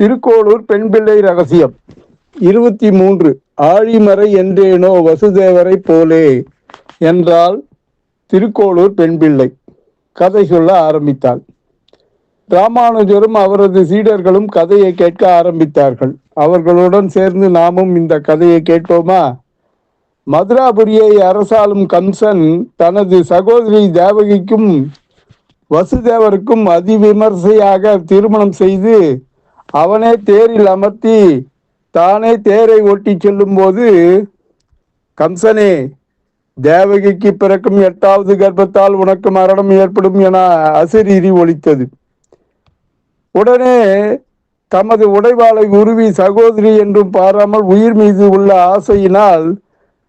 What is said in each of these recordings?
திருக்கோளூர் பெண் பிள்ளை ரகசியம். இருபத்தி மூன்று ஆழிமறை என்றேனோ வசுதேவரை போலே என்றால் திருக்கோளூர் பெண் பிள்ளை. கதை சொல்ல ஆரம்பித்தாள். ராமானுஜரும் அவரது சீடர்களும் கதையை கேட்க ஆரம்பித்தார்கள். அவர்களுடன் சேர்ந்து நாமும் இந்த கதையை கேட்போமா மதுராபுரியை அரசாளும் கம்சன் தனது சகோதரி தேவகிக்கும் வசுதேவருக்கும் அதிவிமர்சையாக திருமணம் செய்து அவனே தேரில் அமர்த்தி தானே தேரை ஓட்டி செல்லும் போது கம்சனே தேவகிக்கு பிறக்கும் எட்டாவது கர்ப்பத்தால் உனக்கு மரணம் ஏற்படும் என அசரீரி ஒலித்தது. உடனே தமது உடைவாளை உருவி சகோதரி என்றும் பாராமல் உயிர் மீது உள்ள ஆசையினால்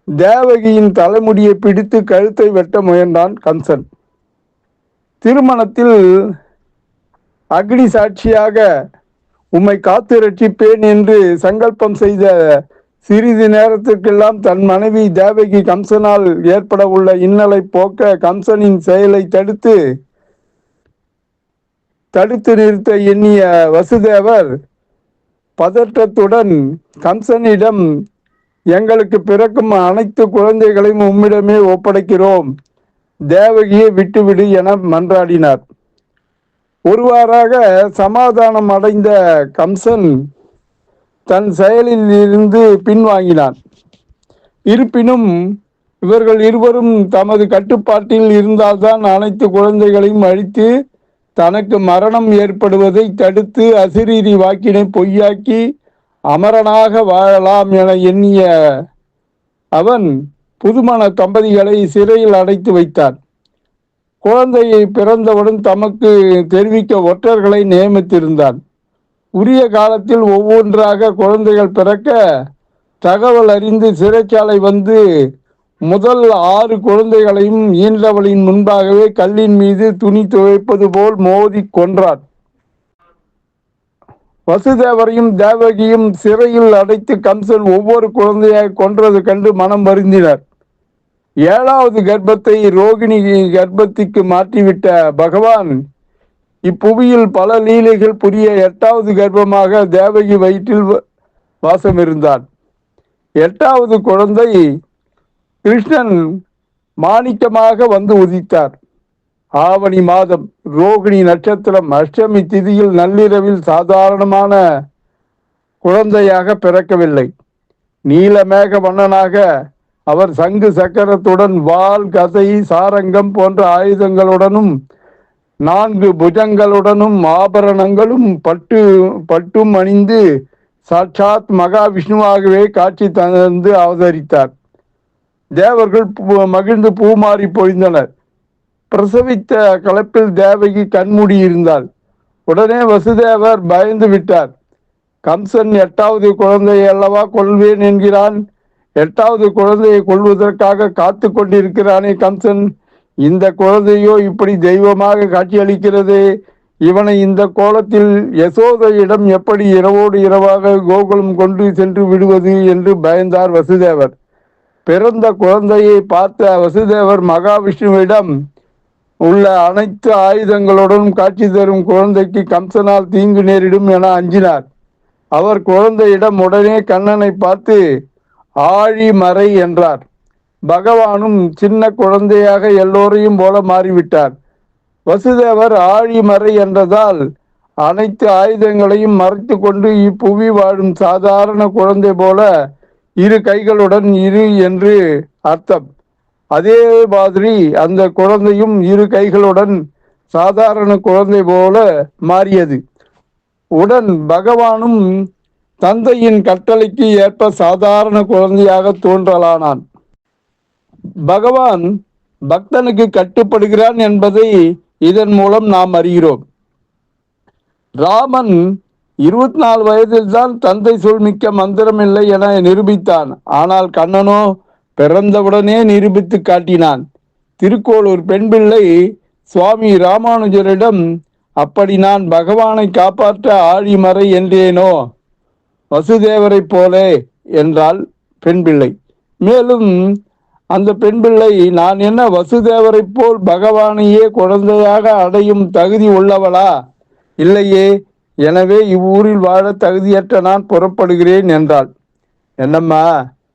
தேவகியின் தலைமுடியை பிடித்து கழுத்தை வெட்ட முயன்றான் கம்சன். திருமணத்தில் அக்னி சாட்சியாக உம்மை காத்து ரட்சிப்பேன் என்று சங்கல்பம் செய்த சிறிது நேரத்திற்கெல்லாம் தன் மனைவி தேவகி கம்சனால் ஏற்பட உள்ள இன்னலை போக்க கம்சனின் செயலை தடுத்து தடுத்து நிறுத்த எண்ணிய வசுதேவர் பதற்றத்துடன் கம்சனிடம் எங்களுக்கு பிறக்கும் அனைத்து குழந்தைகளையும் உம்மிடமே ஒப்படைக்கிறோம். தேவகியை விட்டுவிடு என மன்றாடினார். ஒருவாறாக சமாதானம் அடைந்த கம்சன் தன் செயலில் இருந்து பின்வாங்கினான். இருப்பினும் இவர்கள் இருவரும் தமது கட்டுப்பாட்டில் இருந்தால்தான் அனைத்து குழந்தைகளையும் அழித்து தனக்கு மரணம் ஏற்படுவதை தடுத்து அசிரீரி வாக்கினை பொய்யாக்கி அமரனாக வாழலாம் என எண்ணிய அவன் புதுமண தம்பதிகளை சிறையில் அடைத்து வைத்தான். குழந்தையை பிறந்தவுடன் தமக்கு தெரிவிக்க ஒற்றர்களை நியமித்திருந்தான். உரிய காலத்தில் ஒவ்வொன்றாக குழந்தைகள் பிறக்க தகவல் அறிந்து சிறைச்சாலை வந்து முதல் ஆறு குழந்தைகளையும் ஈன்றவளின் முன்பாகவே கல்லின் மீது துணி துவைப்பது போல் மோதி கொன்றான். வசுதேவரையும் தேவகியும் சிறையில் அடைத்து கம்சன் ஒவ்வொரு குழந்தையாக கொன்றது கண்டு மனம் வருந்தினர். ஏழாவது கர்ப்பத்தை ரோகிணி கர்ப்பத்திற்கு மாற்றிவிட்ட பகவான் இப்புவியில் பல லீலைகள் புரிய எட்டாவது கர்ப்பமாக தேவகி வயிற்றில் வாசம் இருந்தார் எட்டாவது குழந்தை கிருஷ்ணன் மாணிக்கமாக வந்து உதித்தார். ஆவணி மாதம் ரோகிணி நட்சத்திரம் அஷ்டமி திதியில் நள்ளிரவில் சாதாரணமான குழந்தையாக பிறக்கவில்லை. நீலமேக வண்ணனாக அவர் சங்கு சக்கரத்துடன் வாள் கதை சாரங்கம் போன்ற ஆயுதங்களுடனும் நான்கு புஜங்களுடனும் ஆபரணங்களும் பட்டு பட்டும் அணிந்து சாட்சாத் மகாவிஷ்ணுவாகவே காட்சி தந்து அவதரித்தார். தேவர்கள் மகிழ்ந்து பூமாறி பொழிந்தனர். பிரசவித்த கலப்பில் தேவகி கண்மூடி இருந்தாள். உடனே வசுதேவர் பயந்து விட்டார். கம்சன் எட்டாவது குழந்தையை அல்லவா கொள்வேன் என்கிறான். எட்டாவது குழந்தையை கொள்வதற்காக காத்து கொண்டிருக்கிறானே கம்சன். இந்த குழந்தையோ இப்படி தெய்வமாக காட்சியளிக்கிறது? இவனை இந்த கோலத்தில் யசோதையிடம் எப்படி இரவோடு இரவாக கோகுலம் கொண்டு சென்று விடுவது என்று பயந்தார் வசுதேவர். பிறந்த குழந்தையை பார்த்த வசுதேவர் மகாவிஷ்ணுவிடம் உள்ள அனைத்து ஆயுதங்களுடன் காட்சி தரும் குழந்தைக்கு கம்சனால் தீங்கு நேரிடும் என அஞ்சினார். அவர் குழந்தையிடம் உடனே கண்ணனை பார்த்து ஆழிமறை என்றார். பகவானும் சின்ன குழந்தையாக எல்லோரையும் போல மாறிவிட்டார். வசுதேவர் ஆழிமறை என்றதால் அனைத்து ஆயுதங்களையும் மறைத்து கொண்டு இப்புவி வாழும் சாதாரண குழந்தை போல இரு கைகளுடன் இரு என்று அர்த்தம். அதே மாதிரி அந்த குழந்தையும் இரு கைகளுடன் சாதாரண குழந்தை போல மாறியது. உடன் பகவானும் தந்தையின் கட்டளைக்கு ஏற்ப சாதாரண குழந்தையாக தோன்றலானான். பகவான் பக்தனுக்கு கட்டுப்படுகிறான் என்பதை இதன் மூலம் நாம் அறிகிறோம். ராமன் இருபத்தி நாலு வயதில் தான் தந்தை சொல் மிக்க மந்திரம் இல்லை என நிரூபித்தான். ஆனால் கண்ணனோ பிறந்தவுடனே நிரூபித்து காட்டினான். திருக்கோளூர் பெண் பிள்ளை சுவாமி ராமானுஜரிடம் அப்படி நான் பகவானை காப்பாற்ற ஆழிமறை என்றேனோ? வசுதேவரைப் போலே என்றாள் பெண் பிள்ளை மேலும் அந்த பெண் பிள்ளை நான் என்ன வசுதேவரை போல் பகவானையே குழந்தையாக அடையும் தகுதி உள்ளவளா? இல்லையே எனவே இவ்வூரில் வாழ தகுதியற்ற நான் புறப்படுகிறேன் என்றாள். என்னம்மா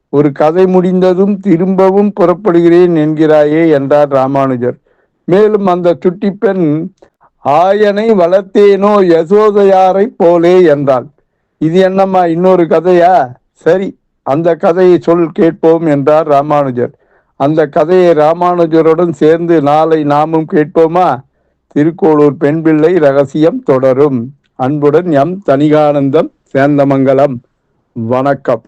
ஒரு கதை முடிந்ததும் திரும்பவும் புறப்படுகிறேன் என்கிறாயே என்றார் ராமானுஜர். மேலும் அந்த சுட்டி பெண் ஆயனை வளர்த்தேனோ யசோதையாரை போலே என்றாள். இது என்னம்மா இன்னொரு கதையா? சரி அந்த கதையை சொல் கேட்போம் என்றார் ராமானுஜர். அந்த கதையை ராமானுஜருடன் சேர்ந்து நாளை நாமும் கேட்போமா? திருக்கோளூர் பெண் பிள்ளை ரகசியம் தொடரும். அன்புடன் எம் தனிகானந்தம் சேந்தமங்கலம். வணக்கம்.